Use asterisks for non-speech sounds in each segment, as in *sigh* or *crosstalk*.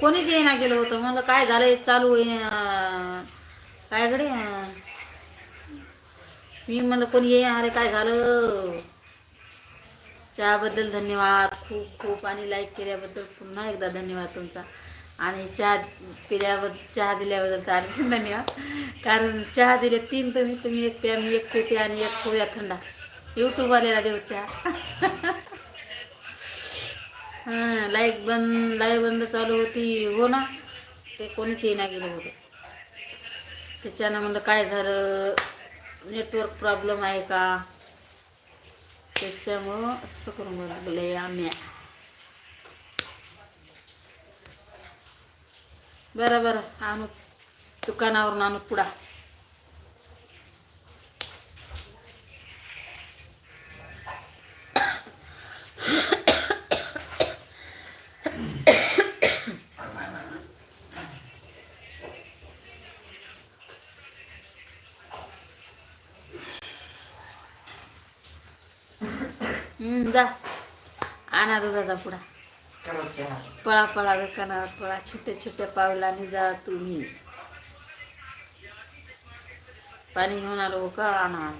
कोणीच येईना गेलं होतं. म्हणलं काय झालं चालू काय गडे मी म्हणलं कोणी ये अरे काय झालं? चहाबद्दल धन्यवाद. खूप खूप. आणि लाईक केल्याबद्दल पुन्हा एकदा धन्यवाद तुमचा. आणि चहा पिल्याबद्दल चहा दिल्याबद्दल तर आणखी धन्यवाद. कारण चहा दिले तीन तुम्ही तुम्ही एक प्या मी एक पेटी आणि एक पोया थंडा. यूट्यूबवाल्याला देऊ चहा. *laughs* हां लाईक बंद लाइट बंद चालू होती. हो ना ते कोणीच येईना गेलं होतं. त्याच्यानं म्हणलं काय झालं? नेटवर्क प्रॉब्लेम आहे का? त्याच्यामुळं असं करून बघले आम्ही बरं बरं आणू. दुकानावरून आणू पुडा हम्म, जा. आणा दुधाचा पुडा. पळा पळा दुकानावर पळा. छोट्या छोट्या पावलाने जा तुम्ही. पाणी घेऊन आलो हो का आणा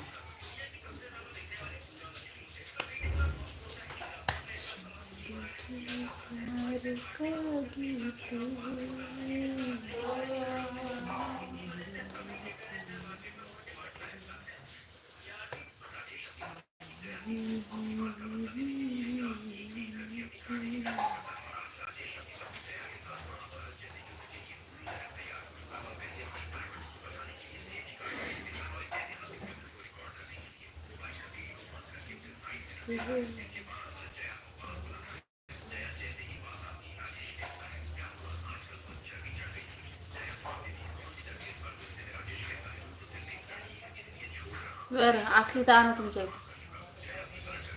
बरं असली तर आणा तुमच्या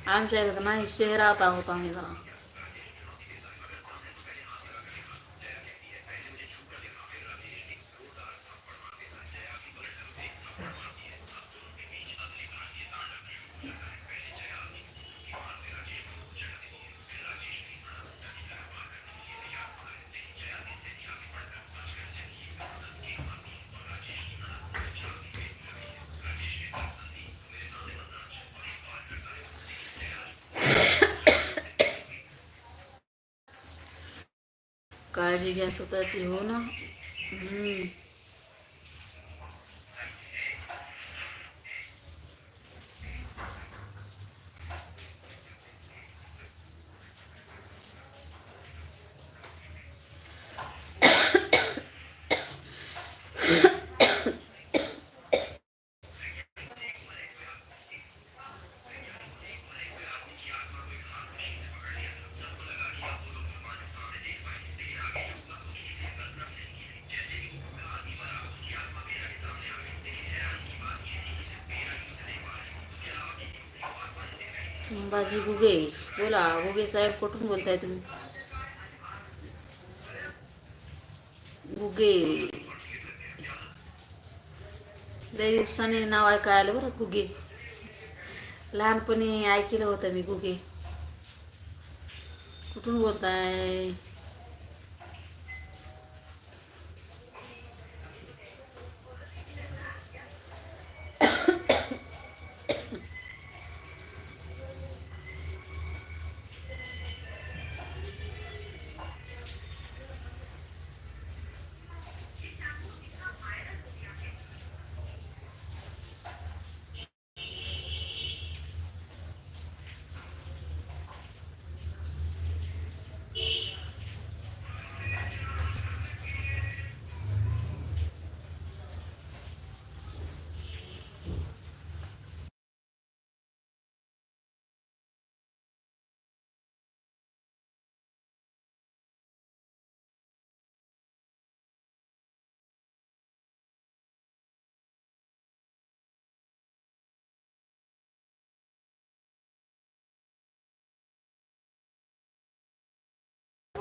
आमच्या इथं तर नाही शहरात आहोत आम्ही जरा. काळजी घ्या स्वतःची हो ना हम्म. गुगे बोला गुगे साहेब कुठून बोलताय तुम्ही? गुगे. लई दिवसाने नाव ऐकाय आलं बरं गुगे. लहानपणी ऐकलं होतं मी गुगे. कुठून बोलताय?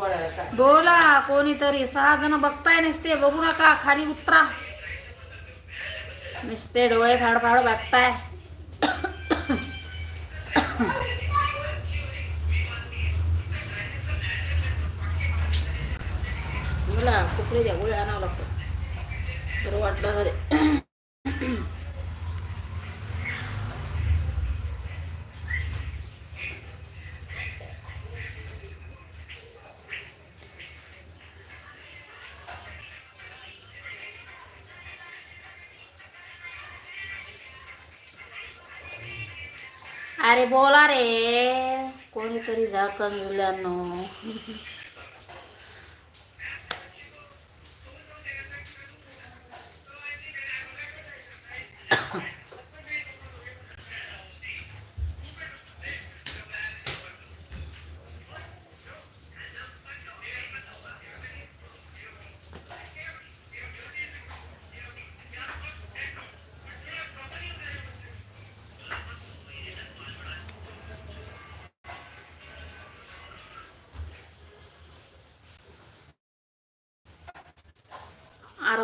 बोला कोणीतरी सहा जण बघताय नसते बघू नका खाली उतरा. नुसते डोळे फाड फाड बघताय. *coughs* बोला कुकडे आणावं अरे बोला रे. कोणीतरी जा मुलांनो.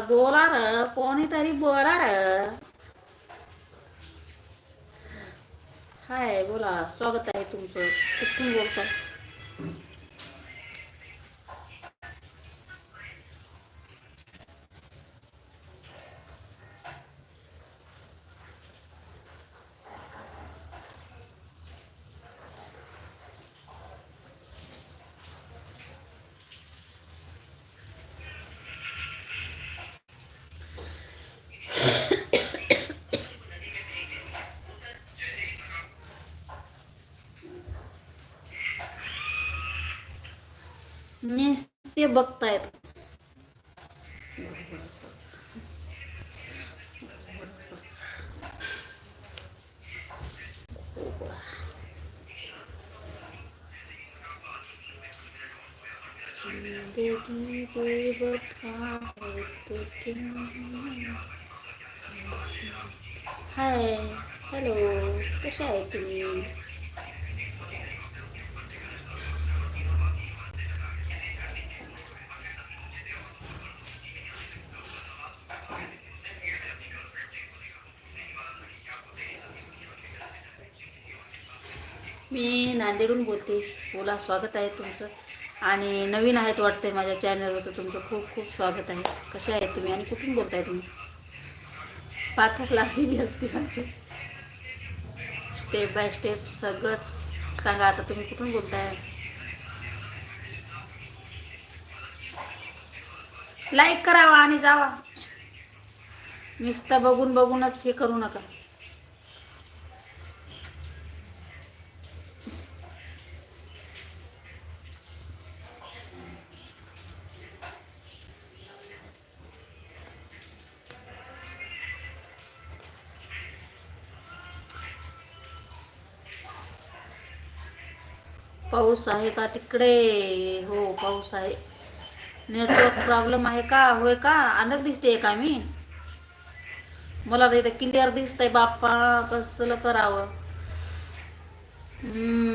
बोलार कोणीतरी बोलार र हाय बोला स्वागत आहे तुमचं. कुठून बोलताय? नुसते बघतायत. हाय हॅलो कशा आहे तुम्ही? मी नांदेडून बोलते. बोला स्वागत आहे तुमचं. आणि नवीन आहेत वाटतंय माझ्या चॅनलवर तर तुमचं खूप खूप स्वागत आहे. कसे आहेत तुम्ही आणि कुठून बोलताय तुम्ही? पाथर लागलेली असते माझी. स्टेप बाय स्टेप सगळंच सांगा. आता तुम्ही कुठून बोलताय? लाईक करावा आणि जावा. नुसतं बघून बघूनच हे करू नका. पाऊस आहे का तिकडे? हो पाऊस आहे. नेटवर्क प्रॉब्लेम आहे का? होय का? अनक दिसते का मी? मला तर इथं क्लिअर दिसतंय बाप्पा कसलं करावं? हम्म.